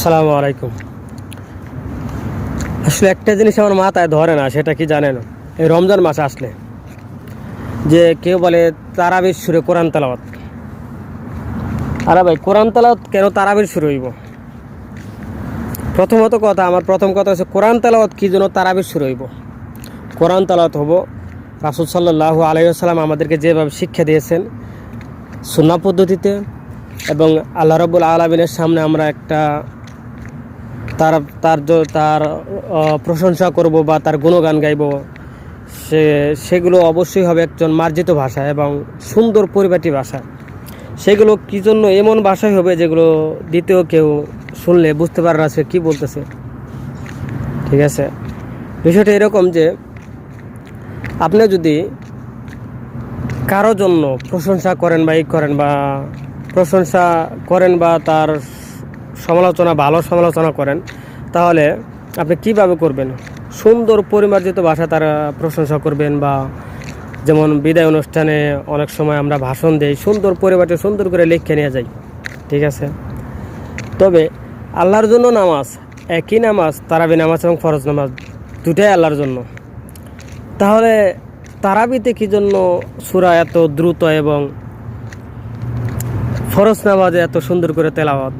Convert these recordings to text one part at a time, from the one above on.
আসসালামু আলাইকুম। আসলে একটা জিনিস আমার মাথায় ধরে না, সেটা কি জানেন? এই রমজান মাস আসলে যে কেউ বলে তারাবির সুরে কোরআন তালাওয়াত। আরে ভাই, কোরআন তালাওয়াত কেন তারাবির সুরে হইব? প্রথমত কথা, আমার প্রথম কথা হচ্ছে কোরআন তালাওয়াত কী জন্য তারাবির সুরে হইব? কোরআন তালাওয়াত হব, রাসুল সাল্লাহ আলাইসাল্লাম আমাদেরকে যেভাবে শিক্ষা দিয়েছেন সুন্না পদ্ধতিতে এবং আল্লাহ রব্বুল আলমিনের সামনে আমরা একটা তার তার তার প্রশংসা করব বা তার গুণগান গাইব, সে, সেগুলো অবশ্যই হবে একজন মার্জিত ভাষা এবং সুন্দর পরিপাটি ভাষা। সেগুলো কী জন্য এমন ভাষাই হবে যেগুলো দ্বিতীয় কেউ শুনলে বুঝতে পারে না সে কী বলতেছে। ঠিক আছে? বিষয়টা এরকম যে, আপনি যদি কারও জন্য প্রশংসা করেন বা ই করেন বা প্রশংসা করেন বা তার সমালোচনা, ভালো সমালোচনা করেন, তাহলে আপনি কীভাবে করবেন? সুন্দর পরিমার্জিত ভাষা তারা প্রশংসা করবেন বা যেমন বিদায় অনুষ্ঠানে অনেক সময় আমরা ভাষণ দেই, সুন্দর পরিবারটি সুন্দর করে লিখে নিয়ে যাই, ঠিক আছে? তবে আল্লাহর জন্য নামাজ, একই নামাজ, তারাবি নামাজ এবং ফরজ নামাজ দুটাই আল্লাহর জন্য। তাহলে তারাবিতে কি জন্য সুরা এত দ্রুত এবং ফরজ নামাজে এত সুন্দর করে তেলাওয়াত?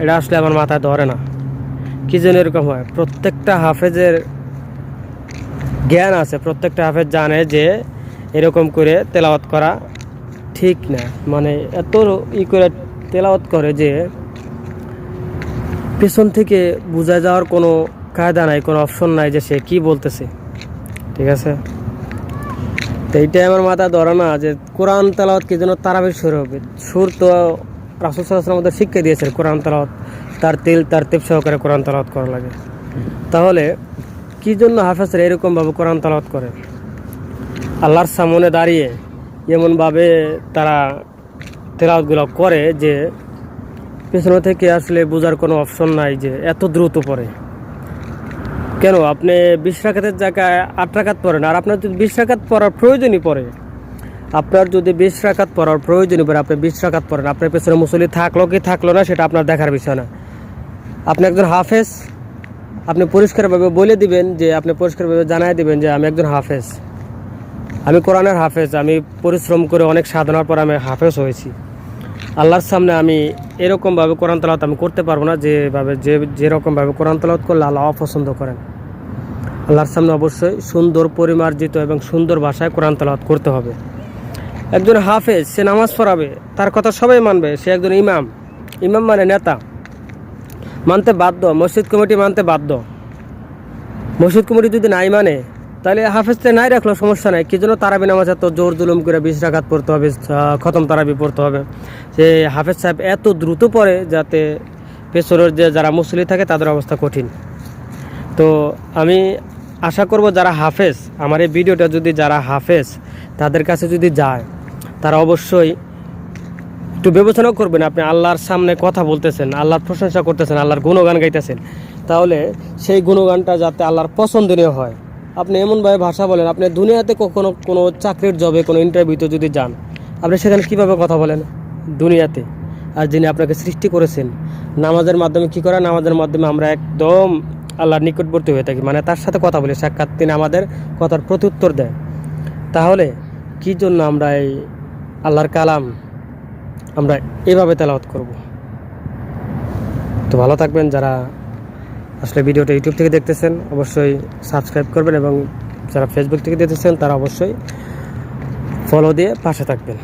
এটা আসলে আমার মাথায় ধরে না। কি জন্য এরকম হয়। প্রত্যেকটা হাফেজের জ্ঞান আছে, প্রত্যেকটা হাফেজ জানে যে এরকম করে তেলাওয়াত করা ঠিক না। মানে এত ই করে তেলাওয়াত করে যে পেছন থেকে বোঝা যাওয়ার কোনো কায়দা নাই, কোনো অপশন নাই যে সে কি বলতেছে। ঠিক আছে? তো এইটাই আমার মাথা ধরে না যে কোরআন তালাওয়াত কি জন্য তারাবির সুর হবে। সুর তো রাসুল সাল্লাহ আমাদের শিক্ষা দিয়েছেন কোরআন তালাওয়াত, তার তেল, তার তেপ সহকারে কোরআন তালাওয়াত করা লাগে। তাহলে কি জন্য হাফেজরা এরকমভাবে কোরআন তালাওয়াত করে? আল্লাহর সামনে দাঁড়িয়ে এমনভাবে তারা তেলাওয়াতগুলো করে যে পেছনে থেকে আসলে বোঝার কোনো অপশন নাই যে এত দ্রুত পড়ে কেন? আপনি বিশ রাখাতের জায়গায় আট রাখাত পড়েন, আর আপনার যদি বিশ রাখাত পড়ার প্রয়োজনই পড়ে আপনার যদি বিশ রাখাত পড়ার প্রয়োজনই পড়ে আপনি বিশ রাখাত পড়েন, আপনার পেছনে মুসলি থাকল কি থাকল না সেটা আপনার দেখার বিষয় না। আপনি একজন হাফেজ, আপনি পরিষ্কারভাবে বলে দিবেন যে, আপনি পরিষ্কারভাবে জানাই দিবেন যে, আমি একজন হাফেজ। আমি কোরআনের হাফেজ, আমি পরিশ্রম করে অনেক সাধনার পর আমি হাফেজ হয়েছি। আল্লাহর সামনে আমি এরকমভাবে কোরআন তালাত আমি করতে পারব না, যেভাবে, যে, যেরকমভাবে কোরআন তালাত করলে আল্লাহ অপছন্দ করেন। আল্লাহর সামনে অবশ্যই সুন্দর পরিমার্জিত এবং সুন্দর ভাষায় কোরআন তালাত করতে হবে। একজন হাফেজ, সে নামাজ পড়াবে, তার কথা সবাই মানবে, সে একজন ইমাম। ইমাম মানে নেতা। মানতে বাধ্য, মসজিদ কমিটি মানতে বাধ্য। মসজিদ কমিটি যদি নাই মানে তাহলে হাফেজতে নাই রাখল সমস্যা নাই। কি জন্য তারাবি নামাজ এত জোর জুলুম করে বিশ রাখাত পড়তে হবে খতম তারাবি পড়তে হবে? সে হাফেজ সাহেব এত দ্রুত পড়ে যাতে পেছনের যে যারা মুসলি থাকে, তাদের অবস্থা কঠিন। তো আমি আশা করব যারা হাফেজ, আমার এই ভিডিওটা যদি যারা হাফেজ, তাদের কাছে যদি যায় তারা অবশ্যই একটু বিবেচনা করবেন। আপনি আল্লাহর সামনে কথা বলতেছেন, আল্লাহর প্রশংসা করতেছেন, আল্লাহর গুণগান গাইতেছেন। তাহলে সেই গুণগানটা যাতে আল্লাহর পছন্দনীয় হয়। আপনি এমনভাবে ভাষা বলেন, আপনি দুনিয়াতে কখনো কোনো চাকরির জবে, কোনো ইন্টারভিউতে যদি যান, আপনি সেখানে কীভাবে কথা বলেন? দুনিয়াতে। আর যিনি আপনাকে সৃষ্টি করেছেন, নামাজের মাধ্যমে কী করা নামাজের মাধ্যমে আমরা একদম আল্লাহর নিকটবর্তী হয়ে থাকি। মানে তার সাথে কথা বলি, সাক্ষাৎ তিনি আমাদের কথার প্রত্যুত্তর দেয়। তাহলে কী জন্য আমরা এই আল্লাহর কালাম আমরা এভাবে তেলাওয়াত করব। তো ভালো থাকবেন যারা আসলে ভিডিওটা ইউটিউব থেকে দেখতেছেন, অবশ্যই সাবস্ক্রাইব করবেন এবং যারা ফেসবুক থেকে দেখতেছেন, তারা অবশ্যই ফলো দিয়ে পাশে থাকবেন।